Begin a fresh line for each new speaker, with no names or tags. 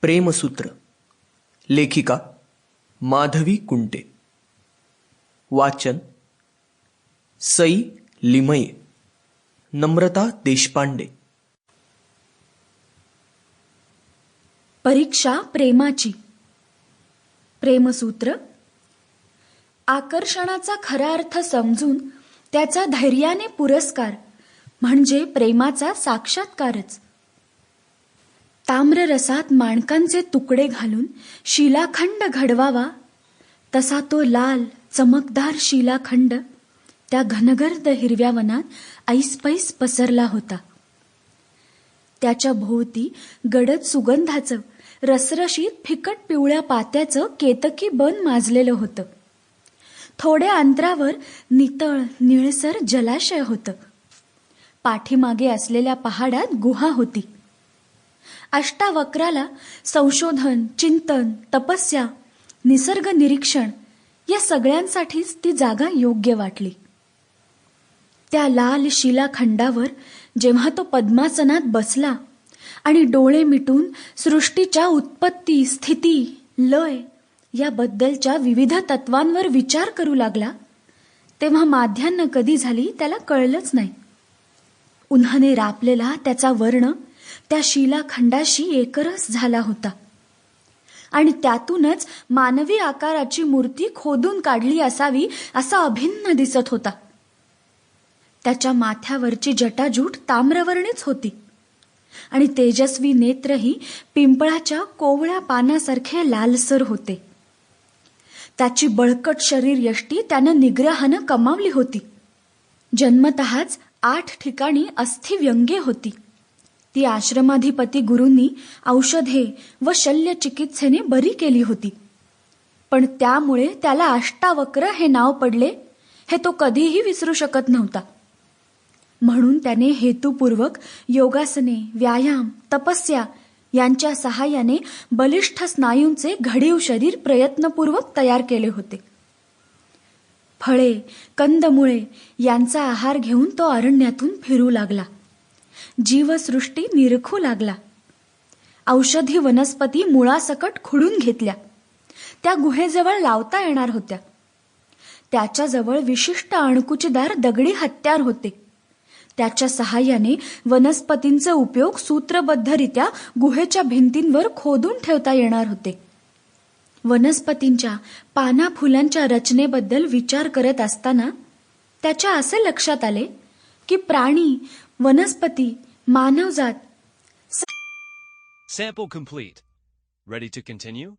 प्रेमसूत्र लेखिका माधवी कुंटे वाचन सई लिमये नम्रता देशपांडे.
परीक्षा प्रेमाची. प्रेमसूत्र आकर्षणाचा खरा अर्थ समजून त्याचा धैर्याने पुरस्कार म्हणजे प्रेमाचा साक्षात्कारच. ताम्ररसात माणकांचे तुकडे घालून शिलाखंड घडवावा. तसा तो लाल चमकदार शिलाखंड त्या घनगर्द हिरव्या वनात ऐसपैस पसरला होता. त्याच्या भोवती गडद सुगंधाचं रसरशीत फिकट पिवळ्या पात्याचं केतकी बन माजलेलं होतं. थोड्या अंतरावर नितळ निळसर जलाशय होतं. पाठीमागे असलेल्या पहाडात गुहा होती. अष्टावक्राला संशोधन चिंतन तपस्या निसर्ग निरीक्षण या सगळ्यांसाठीच ती जागा योग्य वाटली. त्या लाल शिलाखंडावर जेव्हा तो पद्मासनात बसला आणि डोळे मिटून सृष्टीच्या उत्पत्ती स्थिती लय याबद्दलच्या विविध तत्वांवर विचार करू लागला तेव्हा माध्यान्ह कधी झाली त्याला कळलंच नाही. उन्हाने रापलेला त्याचा वर्ण त्या शिलाखंडाशी एकरस झाला होता. आणि त्यातूनच मानवी आकाराची मूर्ती खोदून काढली असावी असा अभिन्न दिसत होता. त्याच्या माथ्यावरची जटाजूट ताम्रवर्णीच होती. आणि तेजस्वी नेत्रही पिंपळाच्या कोवळ्या पानासारखे लालसर होते. त्याची बळकट शरीर यष्टी त्यानं निग्रहानं कमावली होती. जन्मतःच आठ ठिकाणी अस्थिव्यंगे होती. ती आश्रमाधिपती गुरूंनी औषधे व शल्य चिकित्सेने बरी केली होती. पण त्यामुळे त्याला अष्टावक्र हे नाव पडले हे तो कधीही विसरू शकत नव्हता. म्हणून त्याने हेतुपूर्वक योगासने व्यायाम तपस्या यांच्या सहाय्याने बलिष्ठ स्नायूंचे घडीव शरीर प्रयत्नपूर्वक तयार केले होते. फळे कंदमुळे यांचा आहार घेऊन तो अरण्यातून फिरू लागला. जीवसृष्टी निरखू लागला. औषधी वनस्पती मुळासकट खुडून घेतल्या. त्या गुहेजवळ लावता येणार होत्या. त्याच्याजवळ विशिष्ट अणकुचीदार दगडी हत्यार होते. त्याच्या सहाय्याने वनस्पतींचे उपयोग सूत्रबद्धरित्या गुहेच्या भिंतींवर खोदून ठेवता येणार होते. वनस्पतींच्या पाना फुलांच्या रचनेबद्दल विचार करत असताना त्याच्या असे लक्षात आले की प्राणी वनस्पती मानवजात
Sample complete. Ready to continue?